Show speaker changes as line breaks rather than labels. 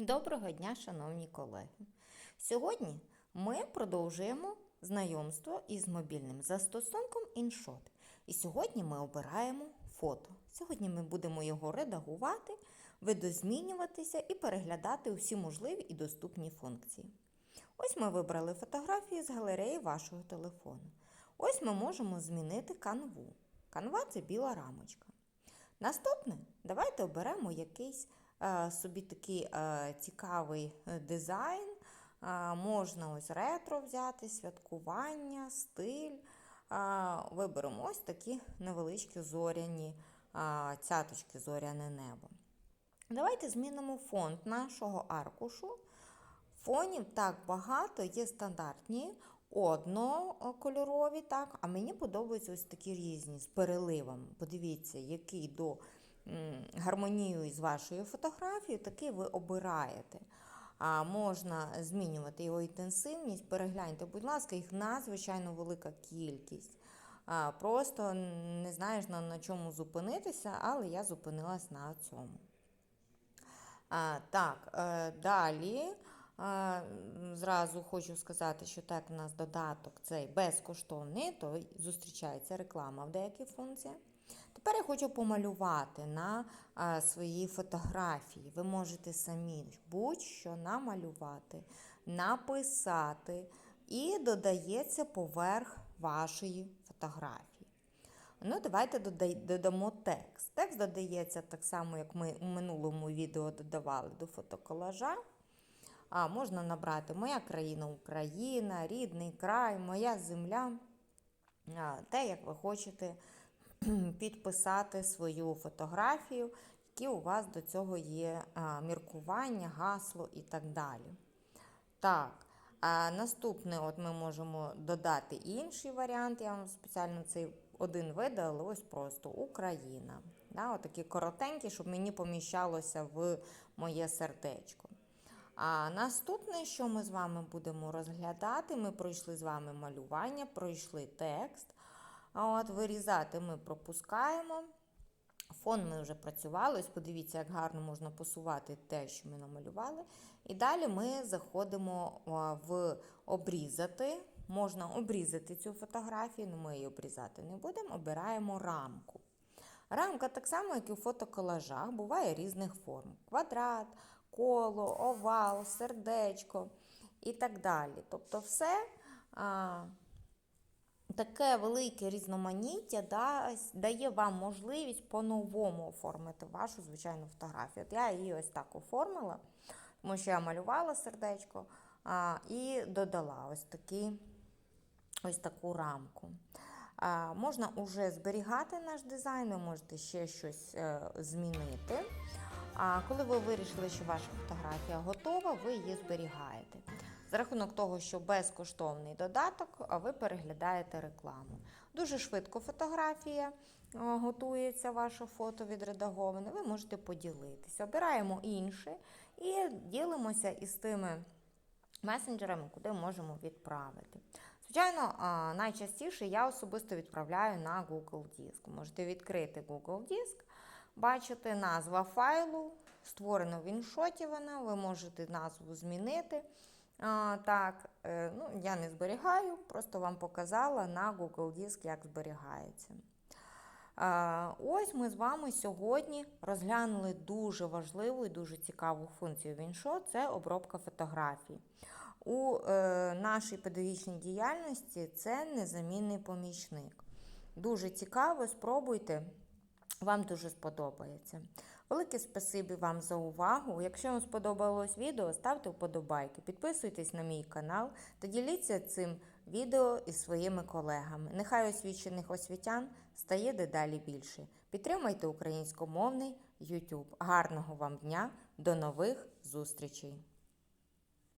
Доброго дня, шановні колеги! Сьогодні ми продовжуємо знайомство із мобільним застосунком InShot. І сьогодні ми обираємо фото. Сьогодні ми будемо його редагувати, видозмінюватися і переглядати усі можливі і доступні функції. Ось ми вибрали фотографію з галереї вашого телефону. Ось ми можемо змінити канву. Канва це біла рамочка. Наступне, давайте оберемо якийсь собі такий е, цікавий е, дизайн. Е, можна ось ретро взяти, святкування, стиль. Е, виберемо ось такі невеличкі зоряні е, цяточки, зоряне небо. Давайте змінимо фонд нашого аркушу. Фонів так багато, є стандартні, однокольорові, так, а мені подобаються ось такі різні з переливом. Подивіться, який до м, гармоніює з вашою фотографією, такий ви обираєте. А можна змінювати його інтенсивність. Перегляньте, будь ласка, їх надзвичайно велика кількість. А, просто не знаєш на, на чому зупинитися, але я зупинилась на цьому. А, так, е, далі. Зразу хочу сказати, що так у нас додаток цей безкоштовний, то зустрічається реклама в деяких функціях. Тепер я хочу помалювати на своїй фотографії. Ви можете самі будь-що намалювати, написати, і додається поверх вашої фотографії. Ну, давайте додамо текст. Текст додається так само, як ми у минулому відео додавали до фотоколажа. А, можна набрати Моя країна Україна, рідний край, моя земля. Те, як ви хочете підписати свою фотографію, які у вас до цього є міркування, гасло і так далі. Так, наступне, от ми можемо додати інший варіант. Я вам спеціально цей один видала, ось просто Україна. Да, Отакі коротенькі, щоб мені поміщалося в моє сердечко. А наступне, що ми з вами будемо розглядати, ми пройшли з вами малювання, пройшли текст. А от вирізати ми пропускаємо. Фон ми вже працювали. Ось подивіться, як гарно можна посувати те, що ми намалювали. І далі ми заходимо в обрізати. Можна обрізати цю фотографію, але ми її обрізати не будемо. Обираємо рамку. Рамка так само, як і у фотоколажах, буває різних форм: квадрат, коло, овал, сердечко і так далі. Тобто, все таке велике різноманіття дасть- дає вам можливість по-новому оформити вашу звичайну фотографію. От я її ось так оформила, тому що я малювала сердечко а, і додала ось такий ось таку рамку. А, можна вже зберігати наш дизайн, ви можете ще щось е, змінити. А коли ви вирішили, що ваша фотографія готова, ви її зберігаєте. За рахунок того, що безкоштовний додаток, а ви переглядаєте рекламу. Дуже швидко фотографія готується, ваше фото відредаговане, ви можете поділитися. Обираємо інше і ділимося із тими месенджерами, куди можемо відправити. Звичайно, найчастіше я особисто відправляю на Google Диск. Можете відкрити Google Диск, бачите назва файлу, створено в іншоті вона, ви можете назву змінити. А, так, е, ну, я не зберігаю, просто вам показала на Google Диск, як зберігається. А, Ось ми з вами сьогодні розглянули дуже важливу і дуже цікаву функцію в іншо це обробка фотографій. У е, нашій педагогічній діяльності це незамінний помічник. Дуже цікаво, спробуйте. Вам дуже сподобається. Велике спасибі вам за увагу. Якщо вам сподобалось відео, ставте вподобайки, підписуйтесь на мій канал та діліться цим відео із своїми колегами. Нехай освічених освітян стає дедалі більше. Підтримайте українськомовний YouTube. Гарного вам дня, до нових зустрічей!